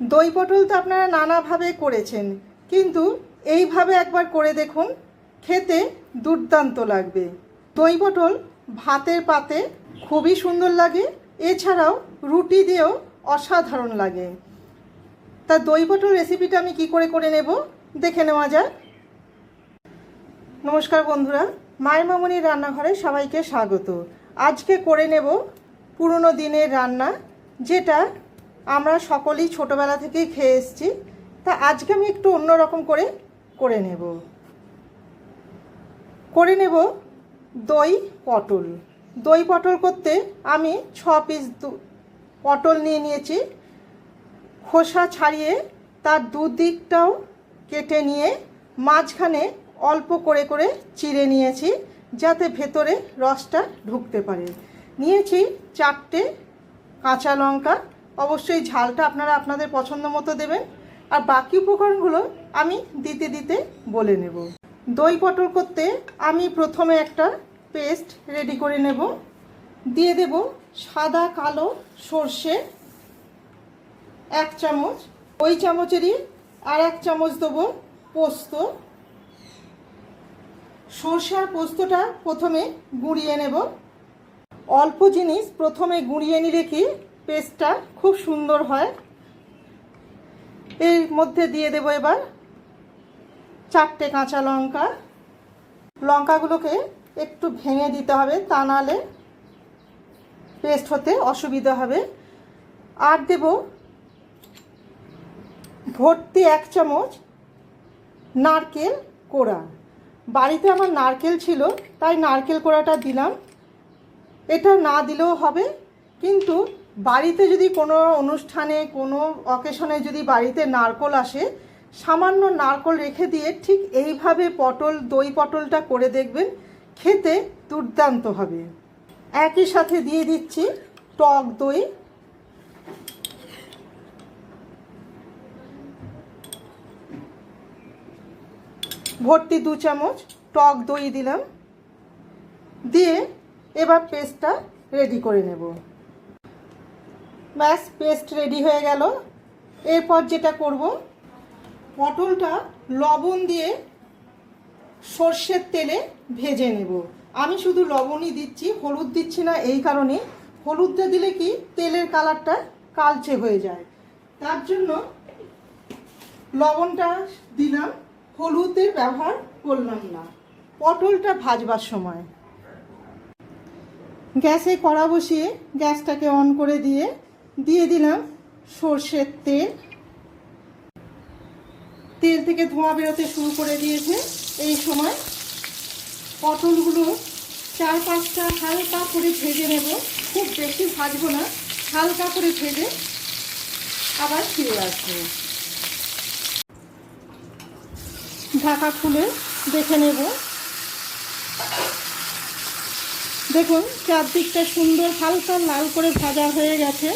দই পটল তো আপনারা নানাভাবে করেছেন, কিন্তু এইভাবে একবার করে দেখুন, খেতে দুর্দান্ত লাগবে। দই পটল ভাতের পাতে খুবই সুন্দর লাগে, এছাড়াও রুটি দিয়েও অসাধারণ লাগে। তা দই পটল রেসিপিটা আমি কি করে করে নেব, দেখে নেওয়া যাক। নমস্কার বন্ধুরা, মায়ের মামনির রান্নাঘরে সবাইকে স্বাগত। আজকে করে নেব পুরনো দিনের রান্না, যেটা আমরা সকলেই ছোটোবেলা থেকেই খেয়ে এসেছি। তা আজকে আমি একটু অন্যরকম করে করে নেব। করে নেব দই, পটল। দই, পটল করতে আমি ছ পিস পটল নিয়ে নিয়েছি। খোসা ছাড়িয়ে তার দুদিকটাও কেটে নিয়ে মাঝখানে অল্প করে করে চিড়ে নিয়েছি যাতে ভেতরে রসটা ঢুকতে পারে। নিয়েছি চারটে কাঁচা লঙ্কা অবশ্যই ঝালটা আপনারা আপনাদের পছন্দ মতো দেবেন। আর বাকি উপকরণগুলো আমি দিতে দিতে বলে নেব। দই পটল করতে আমি প্রথমে একটা পেস্ট রেডি করে নেব। দিয়ে দেব সাদা কালো সর্ষে, এক চামচ। ওই চামচেরই আর এক চামচ দেবো পোস্ত। সর্ষে আর পোস্তটা প্রথমে গুঁড়িয়ে নেব। অল্প জিনিস প্রথমে গুঁড়িয়ে নিলে কি পেস্টটা খুব সুন্দর হয়। এর মধ্যে দিয়ে দেবো এবার চারটে কাঁচা লঙ্কা। লঙ্কাগুলোকে একটু ভেঙে দিতে হবে, তা নাহলে পেস্ট হতে অসুবিধা হবে। আর দেব ভর্তি এক চামচ নারকেল কোড়া। বাড়িতে আমার নারকেল ছিল, তাই নারকেল কোড়াটা দিলাম। এটা না দিলেও হবে, কিন্তু বাড়িতে যদি কোনো অনুষ্ঠানে, কোনো অকেশনে যদি বাড়িতে নারকল আসে, সামান্য নারকল রেখে দিয়ে ঠিক এইভাবে পটল, দই পটলটা করে দেখবেন, খেতে দুর্দান্ত হবে। একই সাথে দিয়ে দিচ্ছি টক দই। ভর্তি দু চামচ টক দই দিলাম। দিয়ে এবার পেস্টটা রেডি করে নেব। ব্যাস পেস্ট রেডি হয়ে গেল। এরপর যেটা করব, পটলটা লবণ দিয়ে সর্ষের তেলে ভেজে নেব। আমি শুধু লবণই দিচ্ছি, হলুদ দিচ্ছি না এই কারণে। হলুদটা দিলে কি, তেলের কালারটা কালচে হয়ে যায়। তার জন্য লবণটা দিলাম, হলুদের ব্যবহার করলাম না। পটলটা ভাজবার সময়। গ্যাসে কড়া বসিয়ে গ্যাসটাকে অন করে দিয়ে দিয়ে দিলাম সর্ষের তেল। তেল থেকে ধোঁয়া বেরোতে শুরু করে দিয়েছে। এই সময় পটলগুলো চার পাঁচটা হালকা করে ভেজে নেব। খুব বেশি ভাজবো না, হালকা করে ভেজে আবার ফিরে আসব। ঢাকা খুলে দেখে নেব। দেখুন, চারদিকটা সুন্দর হালকা লাল করে ভাজা হয়ে গেছে।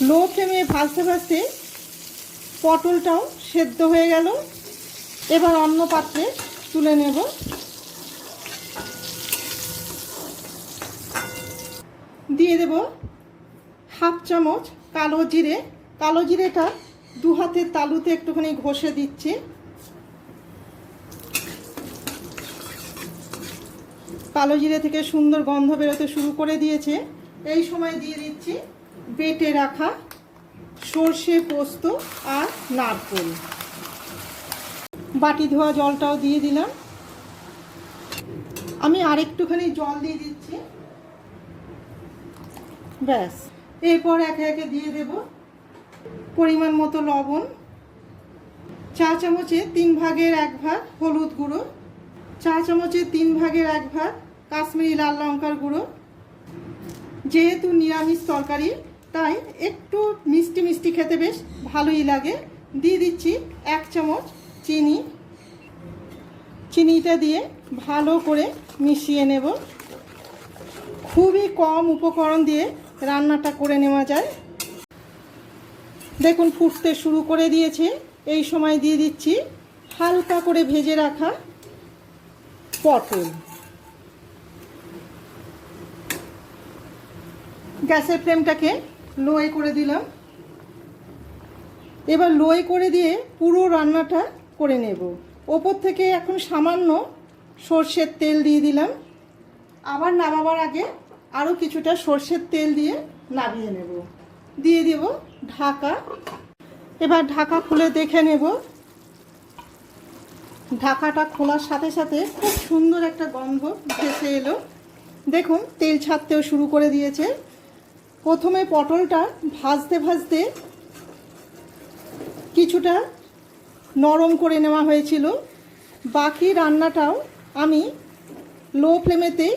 লো ফ্লেমে ভাজতে ভাজতে পটলটাও সেদ্ধ হয়ে গেল। এবার অন্য পাত্রে তুলে নেব। দিয়ে দেব হাফ চামচ কালো জিরে। কালো জিরেটা দু হাতের তালুতে একটুখানি ঘষে দিচ্ছি। কালো জিরে থেকে সুন্দর গন্ধ বেরোতে শুরু করে দিয়েছে। এই সময় দিয়ে দিচ্ছি বেটে রাখা সর্ষে পোস্ত আর নারকোল। বাটি ধোয়া জলটাও দিয়ে দিলাম। আমি আরেকটুখানি জল দিয়ে দিচ্ছি। ব্যাস। এরপর একে একে দিয়ে দেব পরিমাণ মতো লবণ। চা চামচে তিন ভাগের এক ভাগ হলুদ গুঁড়ো। চা চামচে তিন ভাগের এক ভাগ কাশ্মীরি লাল লঙ্কার গুঁড়ো। যেহেতু নিরামিষ তরকারি তাই একটু মিষ্টি মিষ্টি খেতে বেশ ভালোই লাগে। দিয়ে দিচ্ছি এক চামচ চিনি। চিনিটা দিয়ে ভালো করে মিশিয়ে নেব। খুবই কম উপকরণ দিয়ে রান্নাটা করে নেওয়া যায়। দেখুন, ফুটতে শুরু করে দিয়েছে। এই সময় দিয়ে দিচ্ছি হালকা করে ভেজে রাখা পটল। গ্যাসের ফ্লেমটাকে লোয়ে করে দিলাম। এবার লোয়ে করে দিয়ে পুরো রান্নাটা করে নেব। ওপর থেকে এখন সামান্য সর্ষের তেল দিয়ে দিলাম। আবার নামাবার আগে আরও কিছুটা সর্ষের তেল দিয়ে নামিয়ে নেব। দিয়ে দেব ঢাকা। এবার ঢাকা খুলে দেখে নেব। ঢাকাটা খোলার সাথে সাথে খুব সুন্দর একটা গন্ধ ভেসে এলো। দেখুন, তেল ছাড়তেও শুরু করে দিয়েছে। প্রথমে পটলটা ভাজতে ভাজতে কিছুটা নরম করে নেওয়া হয়েছিল। বাকি রান্নাটাও আমি লো ফ্লেমেতে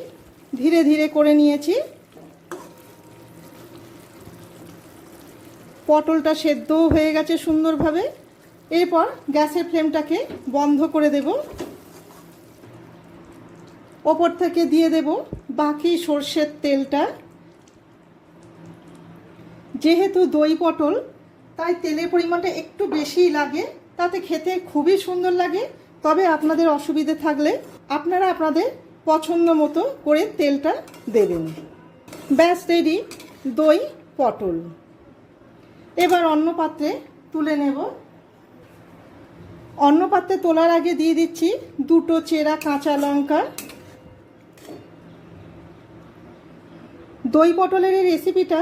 ধীরে ধীরে করে নিয়েছি। পটলটা সেদ্ধও হয়ে গেছে সুন্দরভাবে। এরপর গ্যাসের ফ্লেমটাকে বন্ধ করে দেব। ওপর থেকে দিয়ে দেব বাকি সর্ষের তেলটা। যেহেতু দই পটল, তাই তেলের পরিমাণটা একটু বেশিই লাগে। তাতে খেতে খুবই সুন্দর লাগে। তবে আপনাদের অসুবিধে থাকলে আপনারা আপনাদের পছন্দ মতো করে তেলটা দেবেন। ব্যাস রেডি দই, পটল। এবার অন্য পাত্রে তুলে নেব। অন্য পাত্রে তোলার আগে দিয়ে দিচ্ছি দুটো চেরা কাঁচা লঙ্কা। দই পটলের এই রেসিপিটা